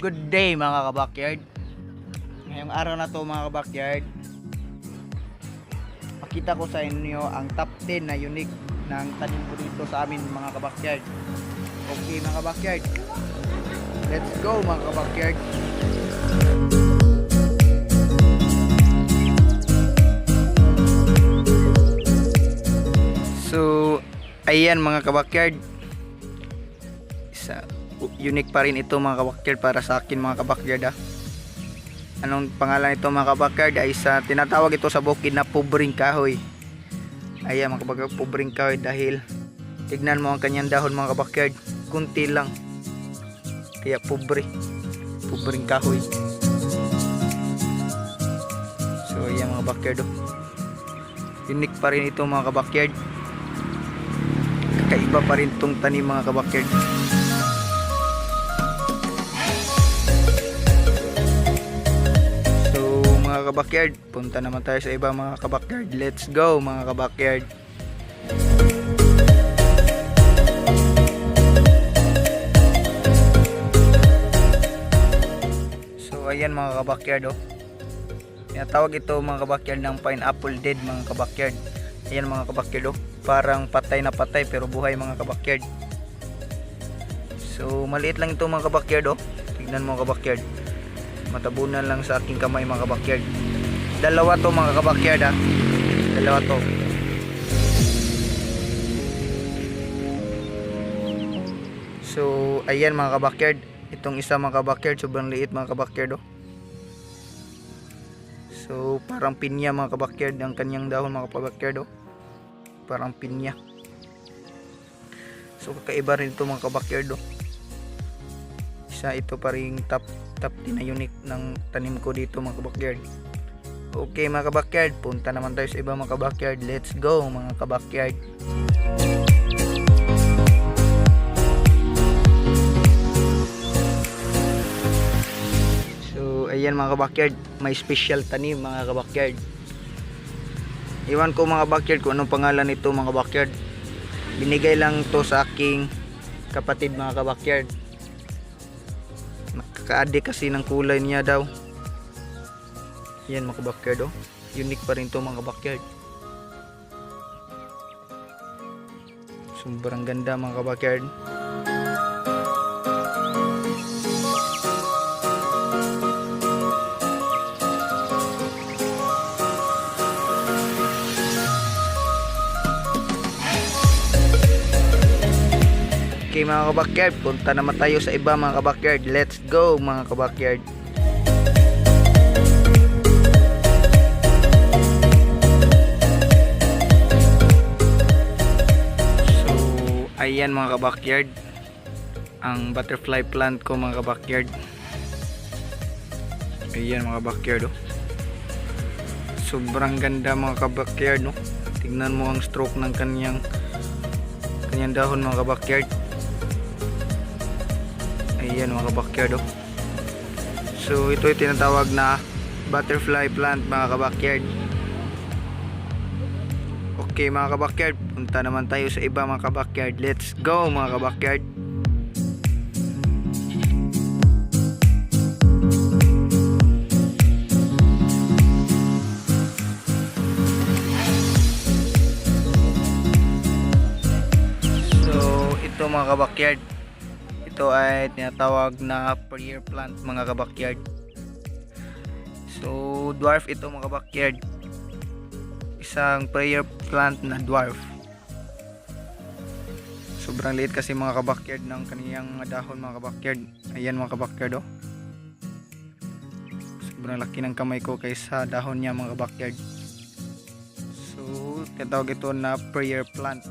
good day mga kabakyard. Ngayong araw na to mga kabakyard, pakita ko sa inyo ang top 10 na unique ng tanim ko dito sa amin mga kabakyard. Okay mga kabakyard, let's go mga kabakyard. So, ayan mga kabakyard. Unique pa rin ito mga kabakyard para sa akin mga kabakyard ah. Anong pangalan ito mga kabakyard ay sa tinatawag ito sa bukid na pubring kahoy. Ayan mga kabakyard, pubring kahoy dahil tignan mo ang kanyang dahon mga kabakyard, kunti lang. Kaya pobre, pubring kahoy. So ayan mga kabakyard oh. Unique pa rin ito mga kabakyard. Kakaiba pa rin itong tanim mga kabakyard. Mga kabakyard, punta naman tayo sa iba mga kabakyard. Let's go mga kabakyard. So ayan mga kabakyard oh. Tinatawag ito mga kabakyard ng pineapple dead mga kabakyard. Ayan mga kabakyard oh. Parang patay na patay pero buhay mga kabakyard. So maliit lang ito mga kabakyard oh. Tignan mo kabakyard. Matabunan lang sa aking kamay mga kabakyard. Dalawa to mga kabakyard ah. Dalawa to. So ayan mga kabakyard. Itong isa mga kabakyard sobrang liit mga kabakyard oh. So parang pinya mga kabakyard ang kanyang dahon mga kabakyard oh. Parang pinya. So kakaiba rin ito mga kabakyard oh. Isa ito pa rin top top 10 na unique ng tanim ko dito mga kabakyard. Okay mga kabakyard, punta naman tayo sa iba mga kabakyard. Let's go mga kabakyard. So ayan mga kabakyard, may special tanim mga kabakyard. Iwan ko mga kabakyard kung anong pangalan nito mga kabakyard. Binigay lang to sa aking kapatid mga kabakyard. Nakakaade kasi ng kulay niya daw. Yan mga kabakyard oh. Unique pa rin to mga kabakyard. Sobrang ganda mga kabakyard. Okay mga kabakyard, punta naman tayo sa iba mga kabakyard. Let's go mga kabakyard. So, ayan mga kabakyard. Ang butterfly plant ko mga kabakyard. Ayan mga kabakyard oh. Sobrang ganda mga kabakyard no. Tingnan mo ang stroke ng kanyang kanyang dahon mga kabakyard. Ayan mga kabakyard oh. So ito yung tinatawag na butterfly plant mga kabakyard. Okay mga kabakyard, punta naman tayo sa iba mga kabakyard. Let's go mga kabakyard. So ito mga kabakyard, ito ay tinatawag na prayer plant mga kabakyard. So dwarf ito mga kabakyard. Isang prayer plant na dwarf. Sobrang liit kasi mga kabakyard ng kaniyang dahon mga kabakyard. Ayan mga kabakyard oh. Sobrang laki ng kamay ko kaysa dahon niya mga kabakyard. So tinatawag ito na prayer plant.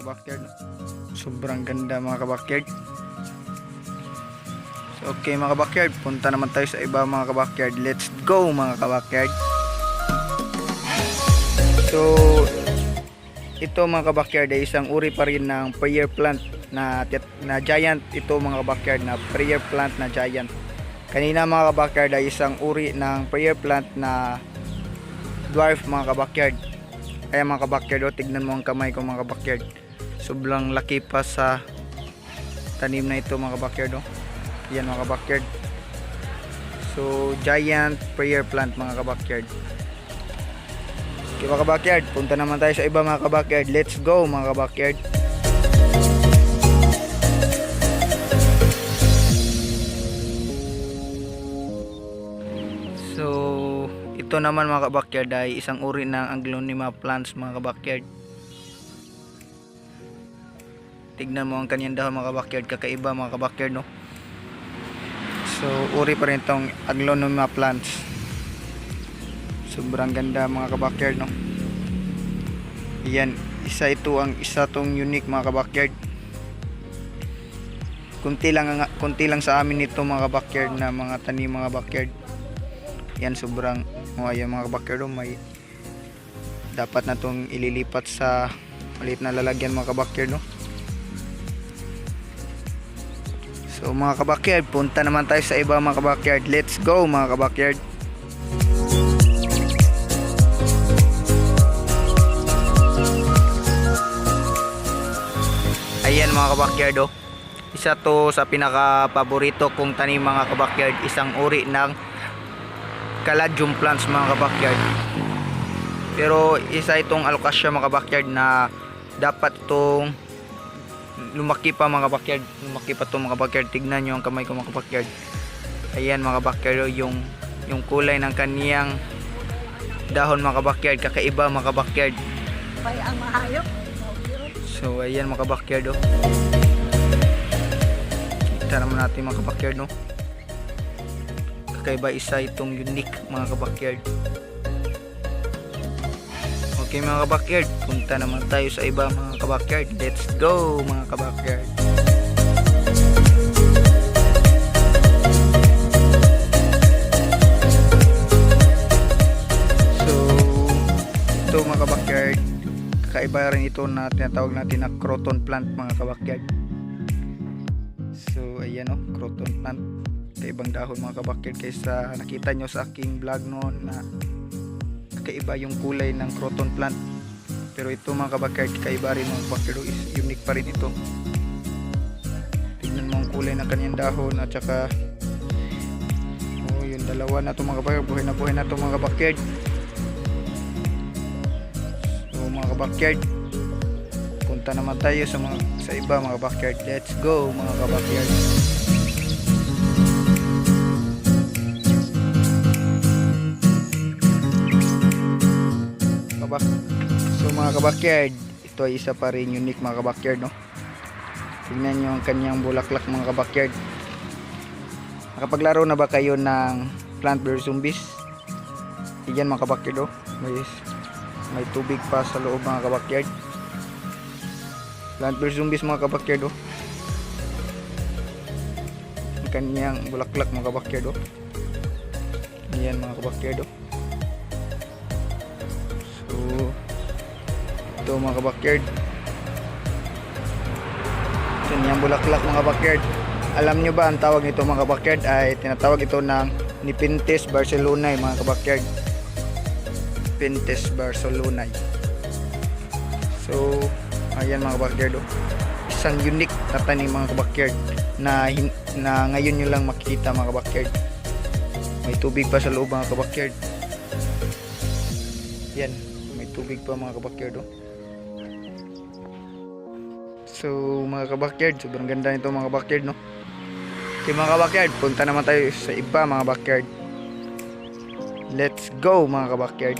Kabakyard. Sobrang ganda mga kabakyard. Okay mga kabakyard, punta naman tayo sa iba mga kabakyard. Let's go mga kabakyard. So, ito mga kabakyard ay isang uri pa rin ng prayer plant na, na giant ito mga kabakyard na prayer plant na giant. Kanina mga kabakyard ay isang uri ng prayer plant na dwarf mga kabakyard. Kaya mga kabakyard, oh, tignan mo ang kamay ko mga kabakyard. Sobrang laki pa sa tanim na ito mga kabakyard oh. yan mga kabakyard so giant prayer plant mga kabakyard okay mga kabakyard punta naman tayo sa iba mga kabakyard let's go mga kabakyard so ito naman mga kabakyard ay isang uri ng aglonema plants mga kabakyard tignan mo ang kanyang dahon mga kabakyard kakaiba mga kabakyard no? So uri pa rin itong aglonema plants. Sobrang ganda mga kabakyard no? Yan isa ito ang isa tong unique mga kabakyard kunti lang ang- kunti lang sa amin ito mga kabakyard na mga tanim mga backyard. Yan sobrang oh, ayan mga kabakyard oh, may dapat na itong ililipat sa maliit na lalagyan mga kabakyard no So mga kabakyard, punta naman tayo sa iba mga kabakyard. Let's go mga kabakyard. Ayan mga kabakyard oh. Isa to sa pinaka paborito kong tanim mga kabakyard. Isang uri ng caladium plants mga kabakyard. Pero isa itong alokasya mga kabakyard na dapat itong lumaki pa mga backyard lumaki pa to mga backyard. Tignan nyo ang kamay ko mga backyard. Ayan mga backyard oh, yung yung kulay ng kaniyang dahon mga backyard. Kakaiba mga backyard. Kaya ang mahayop. so ayan mga backyard oh. kita naman natin mga backyard no? Kakaiba isa itong unique mga backyard. Okay mga kabakyard, punta naman tayo sa iba mga kabakyard. Let's go mga kabakyard. So, ito mga kabakyard, kakaiba rin ito na tinatawag natin na croton plant mga kabakyard. So, ayan o, croton plant. Kaibang dahon mga kabakyard kaysa nakita nyo sa aking vlog noon na kakaiba yung kulay ng croton plant pero ito mga kabakard kakaiba rin mga kabakard is unique pa rin ito. Tignan mo ang kulay ng kanyang dahon at saka oh yung dalawa na ito mga kabakard buhay na buhay na ito mga kabakard so mga kabakard punta naman tayo sa mga sa iba mga kabakard let's go mga kabakard mga kabakyard ito ay isa pa rin unique mga kabakyard no tingnan nyo ang kanyang bulaklak mga kabakyard nakapaglaro na ba kayo ng plant versus zombies yan mga kabakyard oh. may, may tubig pa sa loob mga kabakyard plant versus zombies mga kabakyard oh. ang kanyang bulaklak mga kabakyard oh. yan mga kabakyard oh. Ito mga kabakyard. Ito niyang bulaklak mga kabakyard. Alam nyo ba ang tawag nito mga kabakyard ay tinatawag ito ng Nipintes barcelonae mga kabakyard. Pintes barcelonae. So, ayan mga kabakyard. Oh. Isang unique na tanim mga kabakyard na, na ngayon nyo lang makikita mga kabakyard. May tubig pa sa loob mga kabakyard. Yan, may tubig pa mga kabakyard oh. So mga kabakyard, sobrang ganda nito mga kabakyard no. Okay mga kabakyard, punta naman tayo sa iba mga kabakyard. Let's go mga kabakyard.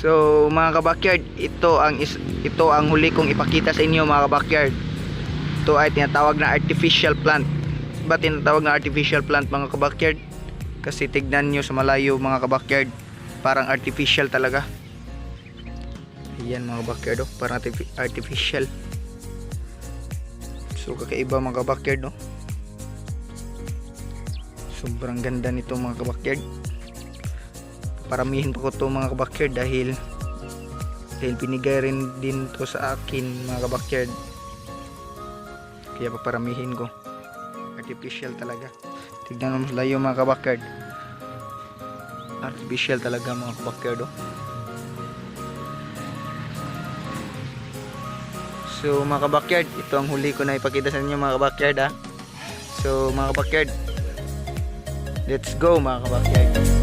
So mga kabakyard, ito ang is, ito ang huli kong ipakita sa inyo mga kabakyard. Ito ay tinatawag na artificial plant. Ba tinatawag na artificial plant mga kabakyard? Kasi tignan nyo sa malayo mga kabakyard, parang artificial talaga. Ayan mga kabakyard oh, parang artifi- artificial. So kakaiba mga kabakyard no. Sobrang ganda nito mga kabakyard. Paramihin pa ko to mga kabakyard dahil dahil binigay rin din to sa akin mga kabakyard kaya paparamihin ko artificial talaga tignan mo layo mga kabakyard artificial talaga mga kabakyard oh. So mga kabakyard, ito ang huli ko na ipakita sa inyo mga kabakyard ah. So mga kabakyard, let's go mga kabakyard.